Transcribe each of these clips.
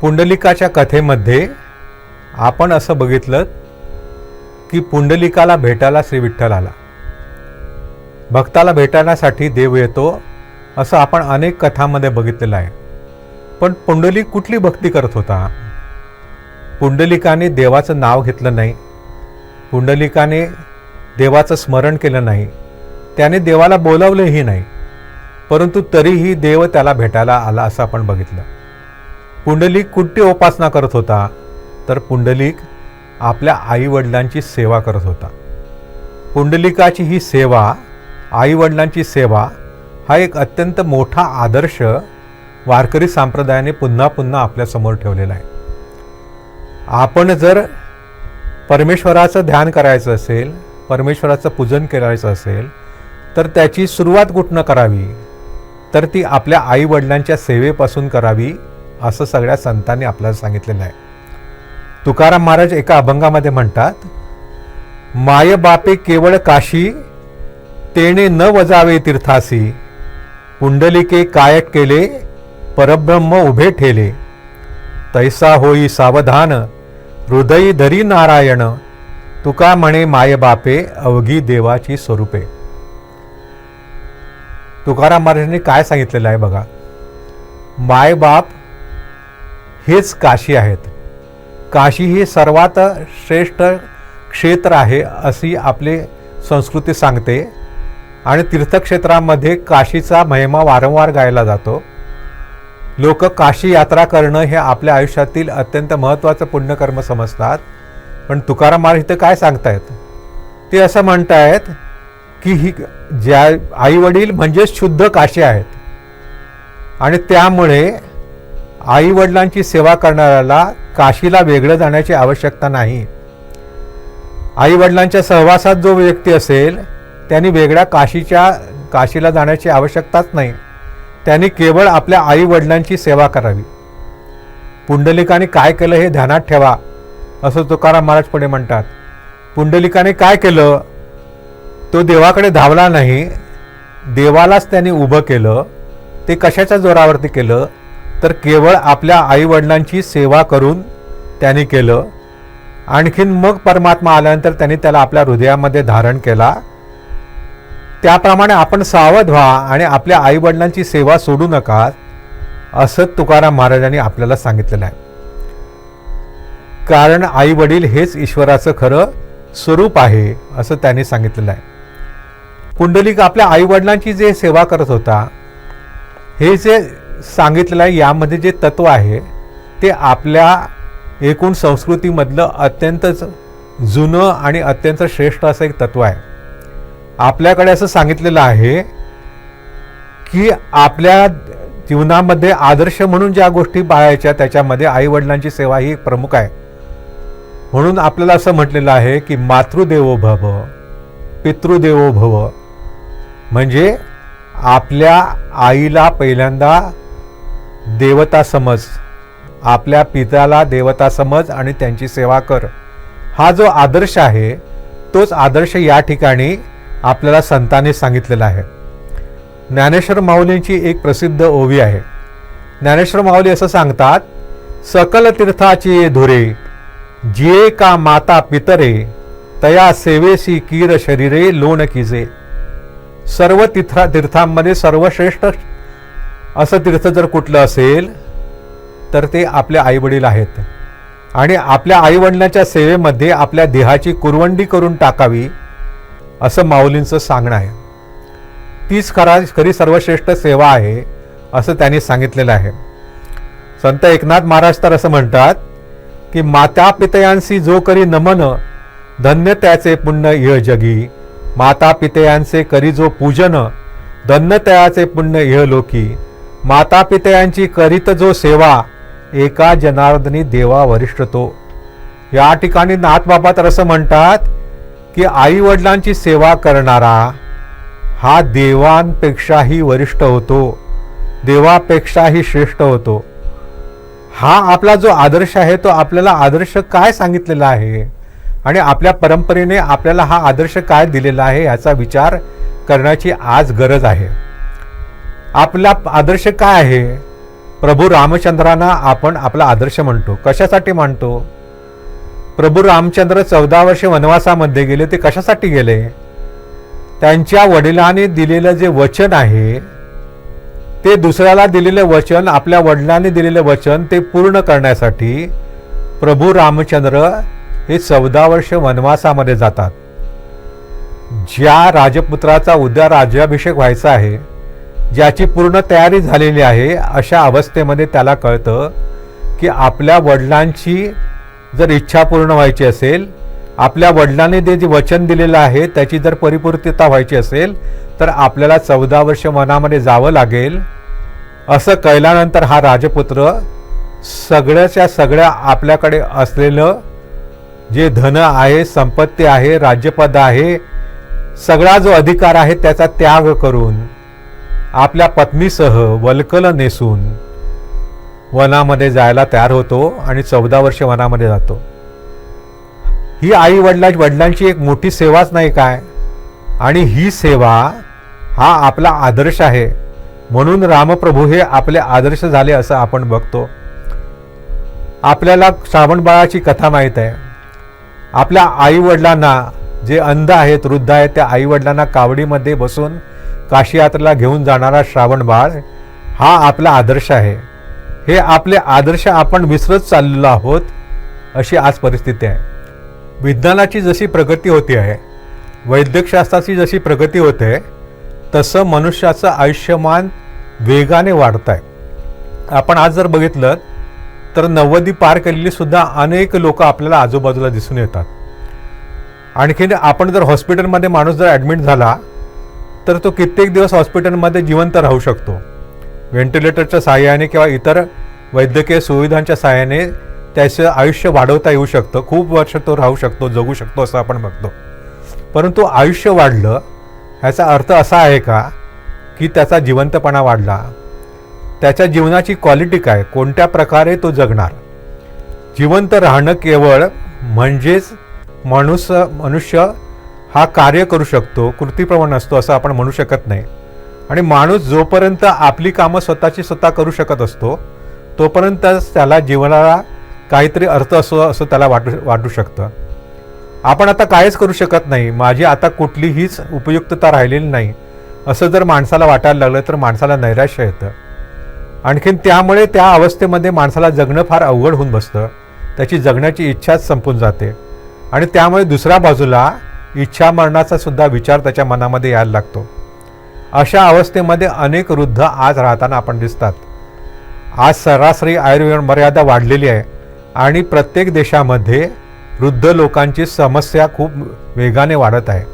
पुंडलिकाच्या कथेमध्ये आपण असं बघितलं की पुंडलिकाला भेटायला श्री विठ्ठल आला भक्ताला भेटण्यासाठी देव येतो असं आपण अनेक कथांमध्ये बघितलेलं आहे. पण पुंडलिक कुठली भक्ती करत होता? पुंडलिकाने देवाचं नाव घेतलं नाही. पुंडलिकाने देवाचं स्मरण केलं नाही. त्याने देवाला बोलावलंही नाही. परंतु तरीही देव त्याला भेटायला आला असं आपण बघितलं. पुंडलिक कुठली उपासना करत होता तर पुंडलिक आपल्या आईवडिलांची सेवा करत होता. पुंडलिकाची ही सेवा आईवडिलांची सेवा हा एक अत्यंत मोठा आदर्श वारकरी संप्रदायाने पुन्हा पुन्हा आपल्यासमोर ठेवलेला आहे. आपण जर परमेश्वराचं ध्यान करायचं असेल परमेश्वराचं पूजन करायचं असेल तर त्याची सुरुवात कुठनं करावी? तर ती आपल्या आईवडिलांच्या सेवेपासून करावी असं सगळ्या संतांनी आपल्याला सांगितलेलं आहे. तुकाराम महाराज एका अभंगामध्ये म्हणतात माय बापे केवळ काशी तेने न वजावे तीर्थासी पुंडलिके कायक केले परब्रह्म उभे ठेले. तैसा होई सावधान हृदयी धरी नारायण तुका म्हणे माय बापे अवघी देवाची स्वरूपे. तुकाराम महाराजांनी काय सांगितलेलं आहे बघा मायबाप हेच काशी आहेत. काशी ही सर्वात श्रेष्ठ क्षेत्र आहे अशी आपली संस्कृती सांगते आणि तीर्थक्षेत्रामध्ये काशीचा महिमा वारंवार गायला जातो. लोक काशी यात्रा करणं हे आपल्या आयुष्यातील अत्यंत महत्त्वाचं पुण्यकर्म समजतात. पण तुकाराम महाराज इथं काय सांगतायत? ते असं म्हणतायत की ही ज्या आईवडील म्हणजेच शुद्ध काशी आहेत. आणि त्यामुळे आई वडिलांची सेवा करणाऱ्याला काशीला वेगळं जाण्याची आवश्यकता नाही. आई वडिलांच्या सहवासात जो व्यक्ती असेल त्यांनी वेगळ्या काशीच्या काशीला जाण्याची आवश्यकताच नाही. त्यांनी केवळ आपल्या आई वडिलांची सेवा करावी. पुंडलिकाने काय केलं हे ध्यानात ठेवा असं तुकाराम महाराज पुढे म्हणतात. पुंडलिकाने काय केलं? तो देवाकडे धावला नाही. देवालाच त्याने उभं केलं. ते कशाच्या जोरावरती केलं? तर केवळ आपल्या आईवडिलांची सेवा करून त्यांनी केलं. आणखीन मग परमात्मा आल्यानंतर त्यांनी त्याला आपल्या हृदयामध्ये धारण केला. त्याप्रमाणे आपण सावध व्हा आणि आपल्या आईवडिलांची सेवा सोडू नका असं तुकाराम महाराजांनी आपल्याला सांगितलेलं आहे. कारण आई वडील हेच ईश्वराचं खरं स्वरूप आहे असं त्यांनी सांगितलेलं आहे. पुंडलिक आपल्या आईवडिलांची जे सेवा करत होता हे जे सांगितलेलं आहे यामध्ये जे तत्व आहे ते आपल्या एकूण संस्कृतीमधलं अत्यंत जुनं आणि अत्यंत श्रेष्ठ असं एक तत्व आहे. आपल्याकडे असं सांगितलेलं आहे की आपल्या जीवनामध्ये आदर्श म्हणून ज्या गोष्टी पाळायच्या त्याच्यामध्ये आईवडिलांची सेवा ही एक प्रमुख आहे. म्हणून आपल्याला असं म्हटलेलं आहे की मातृदेवो भव पितृदेवो भव. म्हणजे आपल्या आईला पहिल्यांदा देवता समज. आपल्या पित्याला देवता समज आणि त्यांची सेवा कर. हा जो आदर्श आहे तोच आदर्श या ठिकाणी आपल्याला संतांनी सांगितलेला आहे. ज्ञानेश्वर माऊलींची एक प्रसिद्ध ओवी आहे. ज्ञानेश्वर माऊली असं सांगतात सकल तीर्थाची धुरे जे का माता पितरे तया सेवेसी कीर शरीरे लोण किजे. सर्व तीर्था तीर्थांमध्ये सर्वश्रेष्ठ असं तीर्थ जर कुठलं असेल तर ते आपले आईवडील आहेत. आणि आपल्या आईवडिलांच्या सेवेमध्ये आपल्या देहाची कुरवंडी करून टाकावी असं माऊलींचं सांगणं आहे. तीच खरा खरी सर्वश्रेष्ठ सेवा आहे असं त्यांनी सांगितलेलं आहे. संत एकनाथ महाराज तर असं म्हणतात की माता पितयांशी जो करी नमन धन्य त्याचे पुण्य इह जगी. माता पितयांचे करी जो पूजन धन्य त्याचे पुण्य इह लोकी. मातापितयांची करीत जो सेवा एका जनार्दनी देवा वरिष्ठ तो. या ठिकाणी नाथबाबा तर असं म्हणतात की आई वडिलांची सेवा करणारा हा देवांपेक्षाही वरिष्ठ होतो देवापेक्षाही श्रेष्ठ होतो. हा आपला जो आदर्श आहे तो आपल्याला आदर्श काय सांगितलेला आहे? आणि आपल्या परंपरेने आपल्याला हा आदर्श काय दिलेला आहे याचा विचार करण्याची आज गरज आहे. आपला आदर्श काय आहे? प्रभू रामचंद्रांना आपण आपला आदर्श म्हणतो. कशासाठी मानतो? प्रभू रामचंद्र चौदा वर्षे वनवासामध्ये गेले ते कशासाठी गेले? त्यांच्या वडिलांनी दिलेलं जे वचन आहे ते दुसऱ्याला दिलेलं वचन आपल्या वडिलांनी दिलेलं वचन ते पूर्ण करण्यासाठी प्रभू रामचंद्र हे चौदा वर्ष वनवासामध्ये जातात. ज्या राजपुत्राचा उद्या राज्याभिषेक व्हायचा आहे ज्याची पूर्ण तयारी झालेली आहे अशा अवस्थेमध्ये त्याला कळतं की आपल्या वडिलांची जर इच्छा पूर्ण व्हायची असेल आपल्या वडिलांनी जे जे वचन दिलेलं आहे त्याची जर परिपूर्तता व्हायची असेल तर आपल्याला चौदा वर्ष मनामध्ये जावं लागेल. असं कळल्यानंतर हा राजपुत्र सगळ्याच्या सगळ्या आपल्याकडे असलेलं जे धन आहे संपत्ती आहे राज्यपद आहे सगळा जो अधिकार आहे त्याचा त्याग करून आपल्या पत्नीसह वलकल नेसून वनामध्ये जायला तयार होतो आणि चौदा वर्ष वनामध्ये जातो. ही आई वडिला वडिलांची एक मोठी सेवाच नाही काय? आणि ही सेवा हा आपला आदर्श आहे. म्हणून रामप्रभू हे आपले आदर्श झाले असं आपण बघतो. आपल्याला श्रावणबाळाची कथा माहीत आहे. आपल्या आई वडिलांना जे अंध आहेत वृद्ध आहेत त्या आई वडिलांना कावडीमध्ये बसून काशी यात्रेला घेऊन जाणारा श्रावण बाळ हा आपला आदर्श आहे. हे आपले आदर्श आपण विसरत चाललेलो आहोत अशी आज परिस्थिती आहे. विज्ञानाची जशी प्रगती होती आहे वैद्यकशास्त्राची जशी प्रगती होते तसं मनुष्याचं आयुष्यमान वेगाने वाढत आहे. आपण आज जर बघितलं तर नव्वदी पार केलेली सुद्धा अनेक लोक आपल्याला आजूबाजूला दिसून येतात. आणखीन आपण जर हॉस्पिटलमध्ये माणूस जर ॲडमिट झाला तर तो कित्येक दिवस हॉस्पिटलमध्ये जिवंत राहू शकतो. व्हेंटिलेटरच्या सहाय्याने किंवा इतर वैद्यकीय सुविधांच्या सहाय्याने त्याचं आयुष्य वाढवता येऊ शकतं. खूप वर्ष तो राहू शकतो जगू शकतो असं आपण बघतो परंतु आयुष्य वाढलं ह्याचा अर्थ असा आहे का की त्याचा जिवंतपणा वाढला. त्याच्या जीवनाची क्वालिटी काय कोणत्या प्रकारे तो जगणार? जिवंत राहणं केवळ म्हणजेच माणूस मनुष्य हा कार्य करू शकतो कृतीप्रमाण असतो असं आपण म्हणू शकत नाही. आणि माणूस जोपर्यंत आपली कामं स्वतःची स्वतः करू शकत असतो तोपर्यंत त्याला जीवनाला काहीतरी अर्थ असो असं त्याला वाटू वाटू शकतं. आपण आता काहीच करू शकत नाही. माझी आता कुठलीहीच उपयुक्तता राहिलेली नाही. असं जर माणसाला वाटायला लागलं तर माणसाला नैराश्य येतं. आणखीन त्यामुळे त्या अवस्थेमध्ये माणसाला जगणं फार अवघड होऊन बसतं. त्याची जगण्याची इच्छाच संपून जाते. आणि त्यामुळे दुसऱ्या बाजूला इच्छा मरणाचा सुद्धा विचार त्याच्या मनामध्ये यायला लागतो. अशा अवस्थेमध्ये अनेक वृद्ध आज राहताना आपण दिसतात. आज सरासरी आयुर्वेद मर्यादा वाढलेली आहे आणि प्रत्येक देशामध्ये वृद्ध लोकांची समस्या खूप वेगाने वाढत आहे.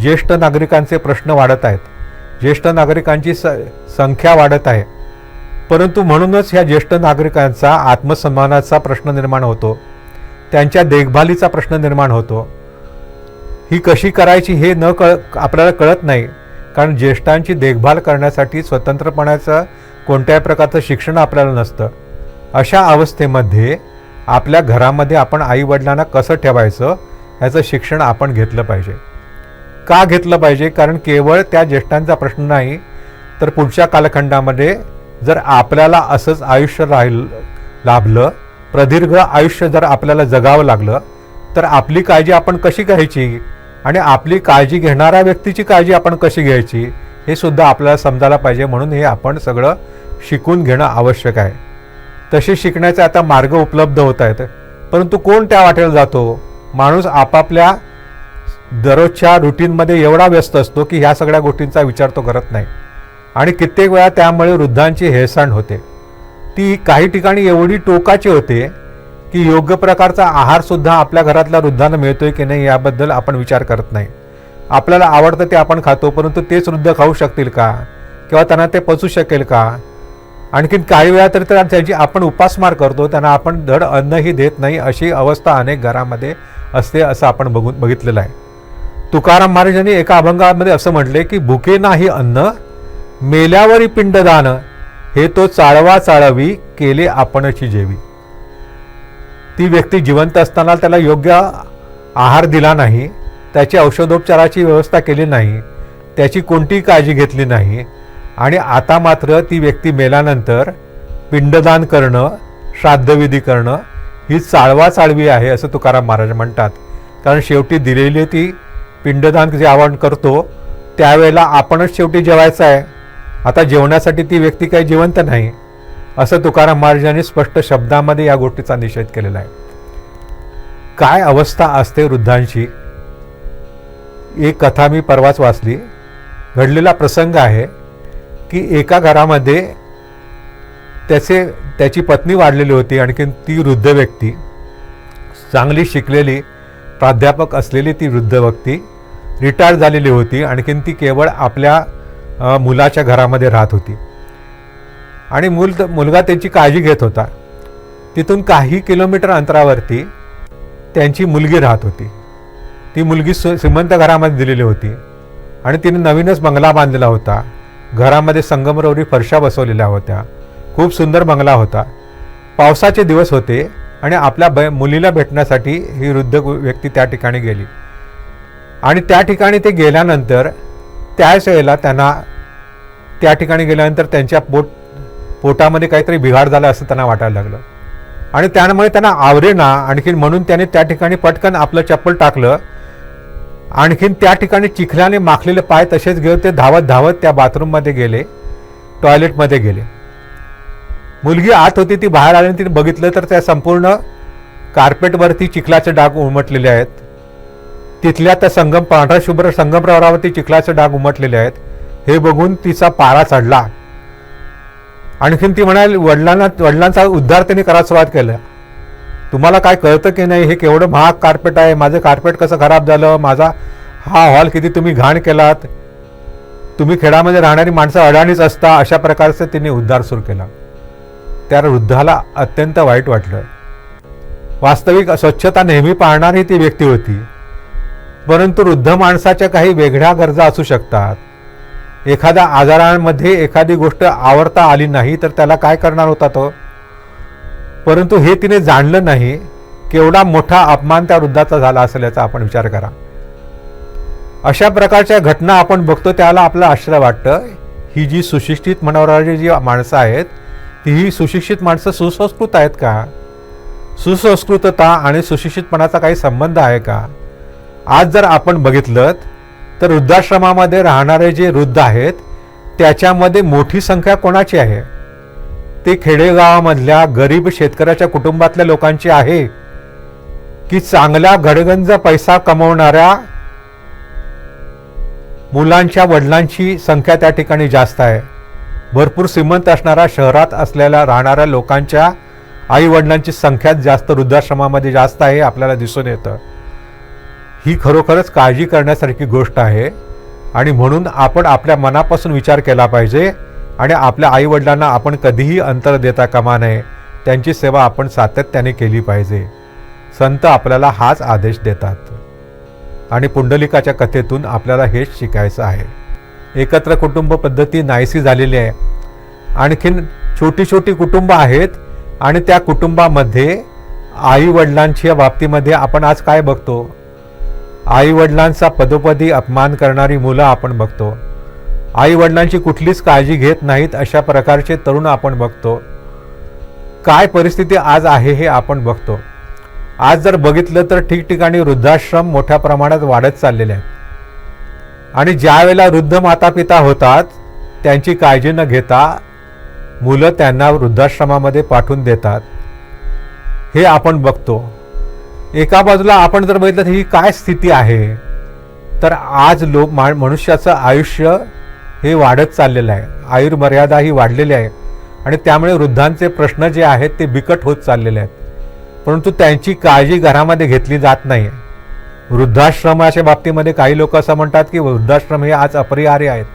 ज्येष्ठ नागरिकांचे प्रश्न वाढत आहेत. ज्येष्ठ नागरिकांची स संख्या वाढत आहे. परंतु म्हणूनच ह्या ज्येष्ठ नागरिकांचा आत्मसन्मानाचा प्रश्न निर्माण होतो. त्यांच्या देखभालीचा प्रश्न निर्माण होतो. ही कशी करायची हे न कळ आपल्याला कळत नाही. कारण ज्येष्ठांची देखभाल करण्यासाठी स्वतंत्रपणाचं कोणत्याही प्रकारचं शिक्षण आपल्याला नसतं. अशा अवस्थेमध्ये आपल्या घरामध्ये आपण आईवडिलांना कसं ठेवायचं ह्याचं शिक्षण आपण घेतलं पाहिजे. का घेतलं पाहिजे? कारण केवळ त्या ज्येष्ठांचा प्रश्न नाही तर पुढच्या कालखंडामध्ये जर आपल्याला असंच आयुष्य राहिल लाभलं प्रदीर्घ आयुष्य जर आपल्याला जगावं लागलं तर आपली काळजी आपण कशी घ्यायची? आणि आपली काळजी घेणाऱ्या व्यक्तीची काळजी आपण कशी घ्यायची हे सुद्धा आपल्याला समजायला पाहिजे. म्हणून हे आपण सगळं शिकून घेणं आवश्यक आहे. तसे शिकण्याचे आता मार्ग उपलब्ध होत आहेत. परंतु कोण त्या वाटेला जातो? माणूस आपापल्या दररोजच्या रुटीनमध्ये एवढा व्यस्त असतो की ह्या सगळ्या गोष्टींचा विचार तो करत नाही. आणि कित्येक वेळा त्यामुळे वृद्धांची हेळसांड होते. ती काही ठिकाणी एवढी टोकाची होते की योग्य प्रकारचा आहारसुद्धा आपल्या घरातल्या वृद्धांना मिळतोय की नाही याबद्दल आपण विचार करत नाही. आपल्याला आवडतं ते आपण खातो परंतु तेच वृद्ध खाऊ शकतील का? किंवा त्यांना ते पचू शकेल का? आणखीन काही वेळा तरी तर त्याची आपण उपासमार करतो त्यांना आपण धड अन्नही देत नाही अशी अवस्था अनेक घरामध्ये असते असं आपण बघून बघितलेलं आहे. तुकाराम महाराजांनी एका अभंगामध्ये असं म्हटले की भुके नाही अन्न मेल्यावरी पिंडदान हे तो चाळवा चाळवी केले आपणची जेवी. ती व्यक्ती जिवंत असताना त्याला योग्य आहार दिला नाही त्याची औषधोपचाराची व्यवस्था केली नाही त्याची कोणतीही काळजी घेतली नाही आणि आता मात्र ती व्यक्ती मेल्यानंतर पिंडदान करणं श्राद्धविधी करणं ही चाळवा चाळवी आहे असं तुकाराम महाराज म्हणतात. कारण शेवटी दिलेली ती पिंडदान जे आवाहन करतो त्यावेळेला आपणच शेवटी जेवायचं आहे. आता जेवण्यासाठी ती व्यक्ती काही जिवंत नाही. असं तुकाराम महाराजांनी स्पष्ट शब्दामध्ये या गोष्टीचा निषेध केलेला आहे. काय अवस्था असते वृद्धांची? एक कथा मी परवाच वाचली. घडलेला प्रसंग आहे की एका घरामध्ये त्याचे त्याची पत्नी वाढलेली होती. आणखीन ती वृद्ध व्यक्ती चांगली शिकलेली प्राध्यापक असलेली ती वृद्ध व्यक्ती रिटायर झालेली होती. आणखीन ती केवळ आपल्या मुलाच्या घरामध्ये राहत होती. आणि मूल मुलगा त्यांची काळजी घेत होता. तिथून काही किलोमीटर अंतरावरती त्यांची मुलगी राहत होती. ती मुलगी सु श्रीमंत घरामध्ये दिलेली होती आणि तिने नवीनच बंगला बांधलेला होता. घरामध्ये संगमरवरी फरशा बसवलेल्या होत्या. खूप सुंदर बंगला होता. पावसाचे दिवस होते आणि आपल्या ब मुलीला भेटण्यासाठी ही वृद्ध व्यक्ती त्या ठिकाणी गेली. आणि त्या ठिकाणी ते गेल्यानंतर त्याच वेळेला त्यांना त्या ठिकाणी गेल्यानंतर त्यांच्या पोट पोटामध्ये काहीतरी बिघाड झाला असं त्यांना वाटायला लागलं. आणि त्यामुळे त्यांना आवरेना आणखीन म्हणून त्याने त्या ठिकाणी पटकन आपलं चप्पल टाकलं. आणखीन त्या ठिकाणी चिखल्याने माखलेले पाय तसेच घेऊन ते धावत धावत त्या बाथरूममध्ये गेले टॉयलेटमध्ये गेले. मुलगी आत होती ती बाहेर आली तिने बघितलं तर त्या संपूर्ण कार्पेटवरती चिखलाचे डाग उमटलेले आहेत. तिथल्या त्या संगम पांढरा शुभ्र संगमरवरावरती चिखलाचे डाग उमटलेले आहेत. हे बघून तिचा पारा चढला. आणखीन ती म्हणाल वडिलांना वडिलांचा उद्धार त्यांनी करायला सुरुवात केलं. तुम्हाला काय कळतं की नाही? हे केवढं महाग कार्पेट आहे. माझं कार्पेट कसं खराब झालं? माझा हा हॉल किती तुम्ही घाण केलात? तुम्ही खेळामध्ये राहणारी माणसं अडाणीच असता. अशा प्रकारचं तिने उद्धार सुरू केला. त्या वृद्धाला अत्यंत वाईट वाटलं. वास्तविक स्वच्छता नेहमी पाळणारी ती व्यक्ती होती. परंतु वृद्ध माणसाच्या काही वेगळ्या गरजा असू शकतात. एखाद्या आजारांमध्ये एखादी गोष्ट आवडता आली नाही तर त्याला काय करणार होता तो? परंतु हे तिने जाणलं नाही. केवढा मोठा अपमान त्या वृद्धाचा झाला असेल याचा आपण विचार करा. अशा प्रकारच्या घटना आपण बघतो त्याला आपलं आश्चर्य वाटतं. ही जी सुशिक्षित मनोराची जी माणसं आहेत ती ही सुशिक्षित माणसं सुसंस्कृत आहेत का? सुसंस्कृतता आणि सुशिक्षितपणाचा काही संबंध आहे का? आज जर आपण बघितलं तर वृद्धाश्रमामध्ये राहणारे जे वृद्ध आहेत त्याच्यामध्ये मोठी संख्या कोणाची आहे? ते खेडेगावामधल्या गरीब शेतकऱ्याच्या कुटुंबातल्या लोकांची आहे की चांगल्या गडगंज पैसा कमवणाऱ्या मुलांच्या वडिलांची संख्या त्या ठिकाणी जास्त आहे. भरपूर श्रीमंत असणाऱ्या शहरात असलेल्या राहणाऱ्या लोकांच्या आई वडिलांची संख्या जास्त वृद्धाश्रमामध्ये जास्त आहे आपल्याला दिसून येतं. ही खरोखरच काळजी करण्यासारखी गोष्ट आहे. आणि म्हणून आपण आपल्या मनापासून विचार केला पाहिजे आणि आपल्या आईवडिलांना आपण कधीही अंतर देता कामा नये. त्यांची सेवा आपण सातत्याने केली पाहिजे. संत आपल्याला हाच आदेश देतात. आणि पुंडलिकाच्या कथेतून आपल्याला हेच शिकायचं आहे. एकत्र कुटुंब पद्धती नाहीशी झालेली आहे. आणखीन छोटी छोटी कुटुंब आहेत आणि त्या कुटुंबामध्ये आईवडिलांच्या बाबतीमध्ये आपण आज काय बघतो? आईवडिलांचा पदोपदी अपमान करणारी मुलं आपण बघतो. आईवडिलांची कुठलीच काळजी घेत नाहीत अशा प्रकारचे तरुण आपण बघतो. काय परिस्थिती आज आहे हे आपण बघतो. आज जर बघितलं तर ठिकठिकाणी वृद्धाश्रम मोठ्या प्रमाणात वाढत चाललेले आहेत. आणि ज्या वेळेला वृद्ध माता पिता होतात त्यांची काळजी न घेता मुलं त्यांना वृद्धाश्रमामध्ये पाठवून देतात. हे आपण बघतो. एका बाजूला आपण जर बघितलं तर ही काय स्थिती आहे तर आज लोक मा मनुष्याचं आयुष्य हे वाढत चाललेलं आहे. आयुर्मर्यादा ही वाढलेली आहे. आणि त्यामुळे वृद्धांचे प्रश्न जे आहेत ते बिकट होत चाललेले आहेत. परंतु त्यांची काळजी घरामध्ये घेतली जात नाही. वृद्धाश्रमाच्या बाबतीमध्ये काही लोक असं म्हणतात की वृद्धाश्रम हे आज अपरिहार्य आहेत.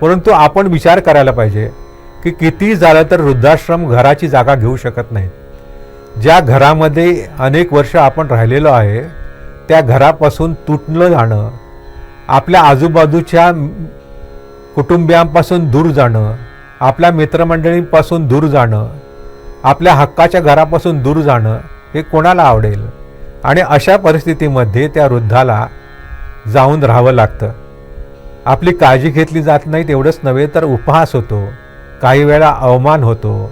परंतु आपण विचार करायला पाहिजे की किती झालं तर वृद्धाश्रम घराची जागा घेऊ शकत नाहीत. ज्या घरामध्ये अनेक वर्ष आपण राहिलेलो आहे त्या घरापासून तुटलं जाणं आपल्या आजूबाजूच्या कुटुंबियांपासून दूर जाणं आपल्या मित्रमंडळींपासून दूर जाणं आपल्या हक्काच्या घरापासून दूर जाणं हे कोणाला आवडेल? आणि अशा परिस्थितीमध्ये त्या वृद्धाला जाऊन राहावं लागतं. आपली काळजी घेतली जात नाही तेवढंच नव्हे तर उपहास होतो काही वेळा अवमान होतो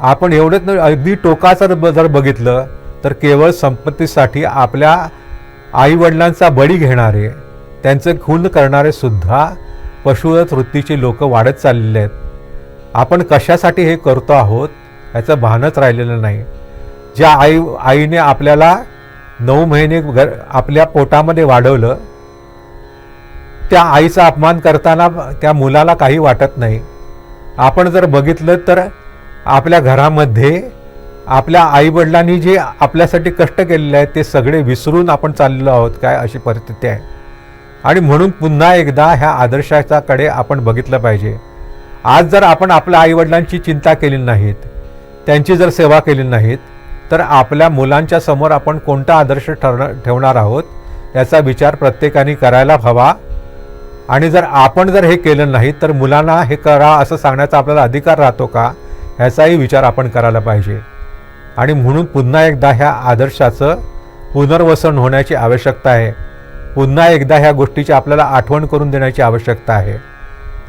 आपण एवढंच नाही अगदी टोकाचं जर बघितलं तर केवळ संपत्तीसाठी आपल्या आईवडिलांचा बळी घेणारे त्यांचं खून करणारे सुद्धा पशुवत वृत्तीचे लोक वाढत चाललेले आहेत. आपण कशासाठी हे करतो आहोत याचं भानच राहिलेलं नाही. ज्या आई आईने आपल्याला नऊ महिने घर आपल्या पोटामध्ये वाढवलं त्या आईचा अपमान करताना त्या मुलाला काही वाटत नाही. आपण जर बघितलं तर आपल्या घरामध्ये आपल्या आईवडिलांनी जे आपल्यासाठी कष्ट केलेले आहेत ते सगळे विसरून आपण चाललेलो आहोत काय अशी परिस्थिती आहे. आणि म्हणून पुन्हा एकदा ह्या आदर्शाच्याकडे आपण बघितलं पाहिजे. आज जर आपण आपल्या आईवडिलांची चिंता केली नाहीत त्यांची जर सेवा केली नाहीत तर आपल्या मुलांच्या समोर आपण कोणता आदर्श ठरणार ठेवणार आहोत याचा विचार प्रत्येकाने करायला हवा. आणि जर आपण जर हे केलं नाही तर मुलांना हे करा असं सांगण्याचा आपल्याला अधिकार राहतो का? ह्याचाही विचार आपण करायला पाहिजे. आणि म्हणून पुन्हा एकदा ह्या आदर्शाचं पुनर्वसन होण्याची आवश्यकता आहे. पुन्हा एकदा ह्या गोष्टीची आपल्याला आठवण करून देण्याची आवश्यकता आहे.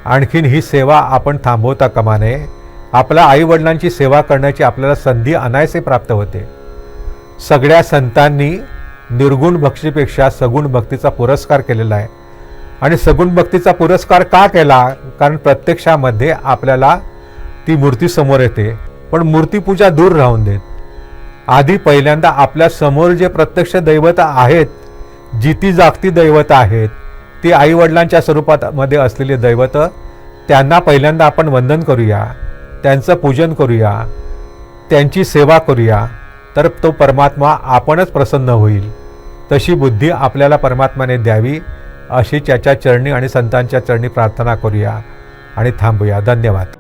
आणखीन ही सेवा आपण थांबवता कामा नये आपल्या आईवडिलांची सेवा करण्याची आपल्याला संधी अनायसे प्राप्त होते. सगळ्या संतांनी निर्गुण भक्तीपेक्षा सगुण भक्तीचा पुरस्कार केलेला आहे. आणि सगुण भक्तीचा पुरस्कार का केला? कारण प्रत्यक्षामध्ये आपल्याला ती मूर्ती समोर येते पण मूर्तीपूजा दूर राहून देत. आधी पहिल्यांदा आपल्यासमोर जे प्रत्यक्ष दैवत आहेत जिती जागती दैवत आहेत ती आईवडिलांच्या स्वरूपात मध्ये असलेली दैवत त्यांना पहिल्यांदा आपण वंदन करूया त्यांचं पूजन करूया त्यांची सेवा करूया तर तो परमात्मा आपणच प्रसन्न होईल. तशी बुद्धी आपल्याला परमात्माने द्यावी अशी त्याच्या चरणी आणि संतांच्या चरणी प्रार्थना करूया आणि थांबूया. धन्यवाद.